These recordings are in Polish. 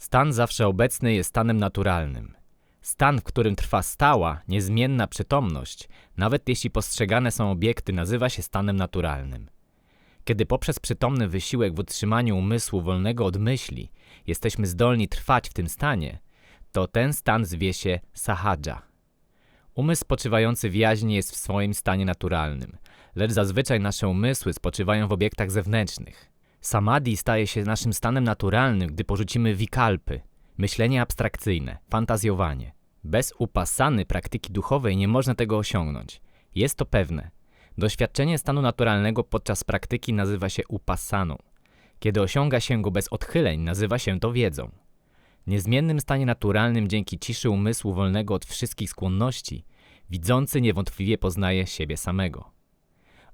Stan zawsze obecny jest stanem naturalnym. Stan, w którym trwa stała, niezmienna przytomność, nawet jeśli postrzegane są obiekty, nazywa się stanem naturalnym. Kiedy poprzez przytomny wysiłek w utrzymaniu umysłu wolnego od myśli jesteśmy zdolni trwać w tym stanie, to ten stan zwie się sahadża. Umysł spoczywający w jaźni jest w swoim stanie naturalnym, lecz zazwyczaj nasze umysły spoczywają w obiektach zewnętrznych. Samadhi staje się naszym stanem naturalnym, gdy porzucimy wikalpy, myślenie abstrakcyjne, fantazjowanie. Bez upasany praktyki duchowej nie można tego osiągnąć. Jest to pewne. Doświadczenie stanu naturalnego podczas praktyki nazywa się upasaną. Kiedy osiąga się go bez odchyleń, nazywa się to wiedzą. Niezmiennym stanie naturalnym dzięki ciszy umysłu wolnego od wszystkich skłonności, widzący niewątpliwie poznaje siebie samego.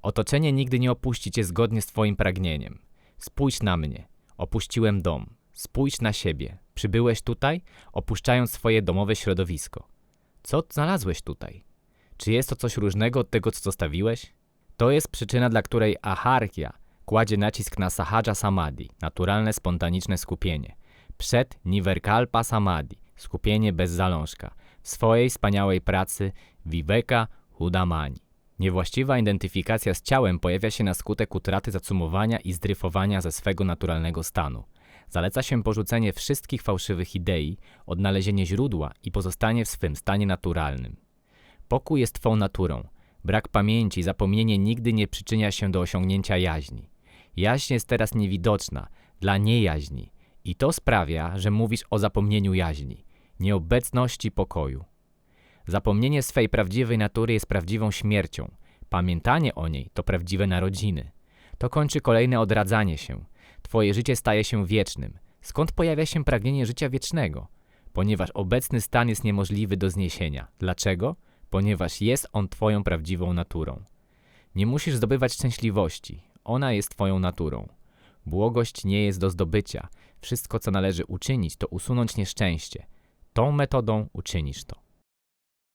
Otoczenie nigdy nie opuści cię zgodnie z twoim pragnieniem. Spójrz na mnie. Opuściłem dom. Spójrz na siebie. Przybyłeś tutaj, opuszczając swoje domowe środowisko. Co znalazłeś tutaj? Czy jest to coś różnego od tego, co zostawiłeś? To jest przyczyna, dla której aharkia kładzie nacisk na sahadża samadhi, naturalne, spontaniczne skupienie, przed niverkalpa samadhi, skupienie bez zalążka, w swojej wspaniałej pracy viveka hudamani. Niewłaściwa identyfikacja z ciałem pojawia się na skutek utraty zacumowania i zdryfowania ze swego naturalnego stanu. Zaleca się porzucenie wszystkich fałszywych idei, odnalezienie źródła i pozostanie w swym stanie naturalnym. Pokój jest twą naturą. Brak pamięci, zapomnienie nigdy nie przyczynia się do osiągnięcia jaźni. Jaźń jest teraz niewidoczna dla niejaźni i to sprawia, że mówisz o zapomnieniu jaźni, nieobecności pokoju. Zapomnienie swej prawdziwej natury jest prawdziwą śmiercią. Pamiętanie o niej to prawdziwe narodziny. To kończy kolejne odradzanie się. Twoje życie staje się wiecznym. Skąd pojawia się pragnienie życia wiecznego? Ponieważ obecny stan jest niemożliwy do zniesienia. Dlaczego? Ponieważ jest on Twoją prawdziwą naturą. Nie musisz zdobywać szczęśliwości. Ona jest Twoją naturą. Błogość nie jest do zdobycia. Wszystko, co należy uczynić, to usunąć nieszczęście. Tą metodą uczynisz to.